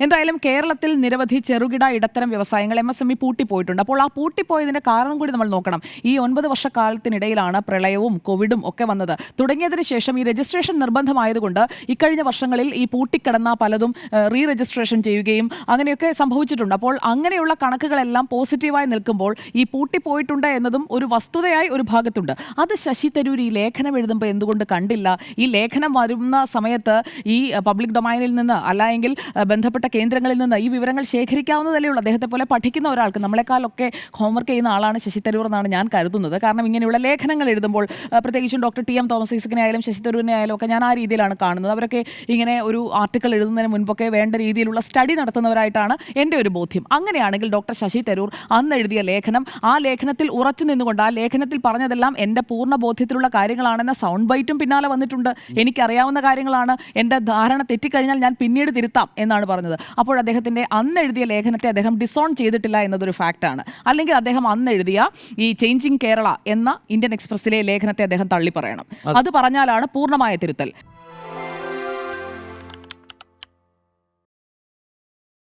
എന്തായാലും കേരളത്തിൽ നിരവധി ചെറുകിട ഇടത്തരം വ്യവസായങ്ങൾ എം എസ് എം ഇ പൂട്ടിപ്പോയിട്ടുണ്ട്. അപ്പോൾ ആ പൂട്ടിപ്പോയതിന്റെ കാരണം കൂടി നമ്മൾ നോക്കണം. ഈ ഒൻപത് വർഷക്കാലത്തിനിടയിലാണ് പ്രളയവും കോവിഡും ഒക്കെ വന്നത്. തുടങ്ങിയതിന് ശേഷം ഈ രജിസ്ട്രേഷൻ നിർബന്ധമായതുകൊണ്ട് ഇക്കഴിഞ്ഞ വർഷങ്ങളിൽ ഈ പൂട്ടിക്കിടന്ന പലതും റീ രജിസ്ട്രേഷൻ ചെയ്യുകയും അങ്ങനെയൊക്കെ സംഭവിച്ചിട്ടുണ്ട്. അപ്പോൾ അങ്ങനെയുള്ള കണക്കുകളെല്ലാം പോസിറ്റീവായി നിൽക്കുമ്പോൾ ഈ പൂട്ടിപ്പോയിട്ടുണ്ട് എന്നതും ഒരു വസ്തുതയായി ഒരു ഭാഗത്തുണ്ട്. അത് ശശി തരൂർ ഈ ലേഖനം എഴുതുമ്പോൾ എന്തുകൊണ്ട് കണ്ടില്ല? ഈ ലേഖനം വരുന്ന സമയത്ത് ഈ പബ്ലിക് ഡൊമൈനിൽ നിന്ന് അല്ലെങ്കിൽ അഹ്, ബന്ധപ്പെട്ട കേന്ദ്രങ്ങളിൽ നിന്ന് ഈ വിവരങ്ങൾ ശേഖരിക്കാവുന്നതല്ലേ ഉള്ളൂ. അദ്ദേഹത്തെ പോലെ പഠിക്കുന്ന ഒരാൾക്ക് നമ്മളെക്കാളൊക്കെ ഹോംവർക്ക് ചെയ്യുന്ന ആളാണ് ശശി തരൂർ എന്നാണ് ഞാൻ കരുതുന്നത്. കാരണം ഇങ്ങനെയുള്ള ലേഖനങ്ങൾ എഴുതുമ്പോൾ പ്രത്യേകിച്ചും ഡോക്ടർ ടി എം തോമസ് ഐസക്കിനെ ആയാലും ശശി തരൂരിനെ ആയാലും ഒക്കെ ഞാൻ ആ രീതിയിലാണ് കാണുന്നത്. അവരൊക്കെ ഇങ്ങനെ ഒരു ആർട്ടിക്കിൾ എഴുതുന്നതിന് മുൻപൊക്കെ വേണ്ട രീതിയിലുള്ള സ്റ്റഡി നടത്തുന്നവരായിട്ടാണ് എന്റെ ഒരു ബോധ്യം. അങ്ങനെയാണെങ്കിൽ ഡോക്ടർ ശശി തരൂർ അന്ന് എഴുതിയ ലേഖനം ആ ലേഖനത്തിൽ ഉറച്ചു നിന്നുകൊണ്ട് ആ ലേഖനത്തിൽ പറഞ്ഞതെല്ലാം എന്റെ പൂർണ ബോധ്യത്തിലുള്ള കാര്യങ്ങളാണെന്ന സൗണ്ട് ബൈറ്റും പിന്നാലെ വന്നിട്ടുണ്ട്. എനിക്കറിയാവുന്ന കാര്യങ്ങളാണ്. എന്റെ ധാരണ തെറ്റിക്കഴിഞ്ഞാൽ ഞാൻ പിന്നീട് തിരുത്താം എന്നാണ് പറഞ്ഞത്. അപ്പോൾ അദ്ദേഹത്തിന്റെ അന്ന് എഴുതിയ ലേഖനത്തെ അദ്ദേഹം ഡിസോൺ ചെയ്തിട്ടില്ല എന്നതൊരു ഫാക്റ്റാണ് അല്ലെങ്കിൽ അദ്ദേഹം അന്ന് എഴുതിയ ഈ ചേഞ്ചിങ് കേരള എന്ന ഇന്ത്യൻ എക്സ്പ്രസിലെ ലേഖനത്തെ അദ്ദേഹം തള്ളി പറയണം അത് പറഞ്ഞാലാണ് പൂർണമായ തിരുത്തൽ.